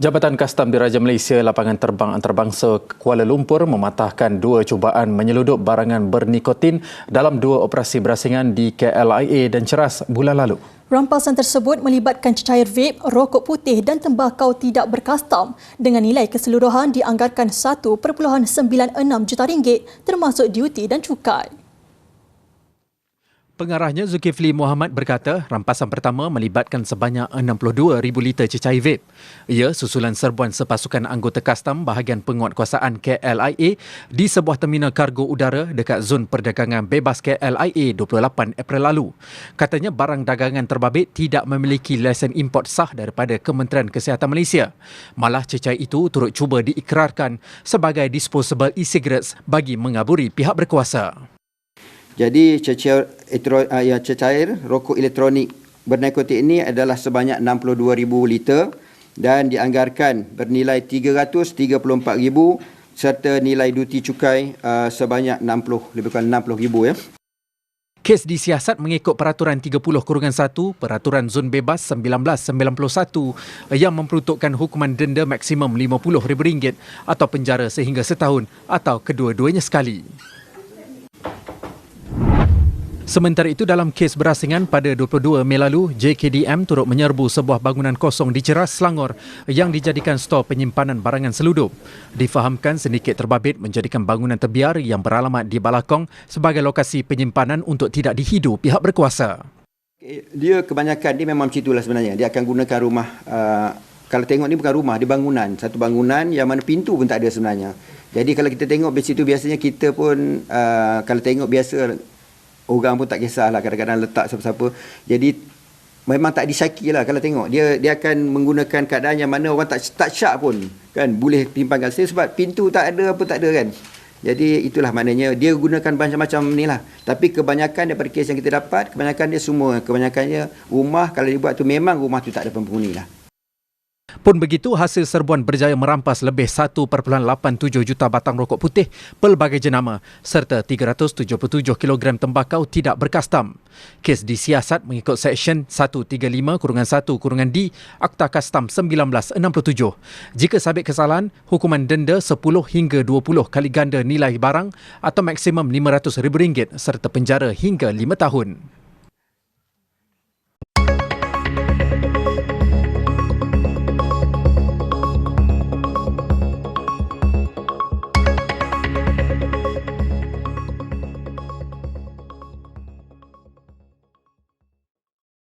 Jabatan Kastam Diraja Malaysia Lapangan Terbang Antarabangsa Kuala Lumpur mematahkan dua cubaan menyeludup barangan bernikotin dalam dua operasi berasingan di KLIA dan Ceras bulan lalu. Rampasan tersebut melibatkan cecair vape, rokok putih dan tembakau tidak berkastam dengan nilai keseluruhan dianggarkan 1.96 juta ringgit termasuk diuti dan cukai. Pengarahnya Zulkifli Muhammad berkata rampasan pertama melibatkan sebanyak 62,000 liter cecair vape. Ia susulan serbuan sepasukan anggota kastam bahagian penguatkuasaan KLIA di sebuah terminal kargo udara dekat zon perdagangan bebas KLIA 28 April lalu. Katanya barang dagangan terbabit tidak memiliki lesen import sah daripada Kementerian Kesihatan Malaysia. Malah cecair itu turut cuba diikrarkan sebagai disposable e-cigarettes bagi mengaburi pihak berkuasa. Jadi cecair, uh, ya, cecair rokok elektronik bernikotin ini adalah sebanyak 62,000 liter dan dianggarkan bernilai 334,000 serta nilai duti cukai uh, sebanyak 60 lebih kurang 60,000 ya. Kes disiasat mengikut Peraturan 30 Kurungan 1 Peraturan Zon Bebas 1991 yang memperuntukkan hukuman denda maksimum RM50,000 atau penjara sehingga setahun atau kedua-duanya sekali. Sementara itu dalam kes berasingan pada 22 Mei lalu, JKDM turut menyerbu sebuah bangunan kosong di Ceras, Selangor yang dijadikan stor penyimpanan barangan seludup. Difahamkan sedikit terbabit menjadikan bangunan terbiar yang beralamat di Balakong sebagai lokasi penyimpanan untuk tidak dihidu pihak berkuasa. Dia kebanyakan, dia memang macam itulah sebenarnya. Dia akan gunakan rumah, uh, kalau tengok ni bukan rumah, dia bangunan. Satu bangunan yang mana pintu pun tak ada sebenarnya. Jadi kalau kita tengok di situ biasanya kita pun, uh, kalau tengok biasa orang pun tak kisahlah kadang-kadang letak siapa-siapa. Jadi memang tak disyaki lah kalau tengok. Dia dia akan menggunakan keadaan yang mana orang tak tak syak pun kan? Boleh timpan kat sebab pintu tak ada apa tak ada kan? Jadi itulah maknanya. Dia gunakan macam-macam ni lah. Tapi kebanyakan daripada kes yang kita dapat kebanyakan dia semua. Kebanyakannya rumah kalau dibuat tu memang rumah tu tak ada penghuni lah pun begitu, hasil serbuan berjaya merampas lebih 1.87 juta batang rokok putih pelbagai jenama serta 377 kg tembakau tidak berkastam. Kes disiasat mengikut Seksyen 135-1 D Akta Kastam 1967. Jika sabit kesalahan, hukuman denda 10 hingga 20 kali ganda nilai barang atau maksimum RM500,000 serta penjara hingga 5 tahun.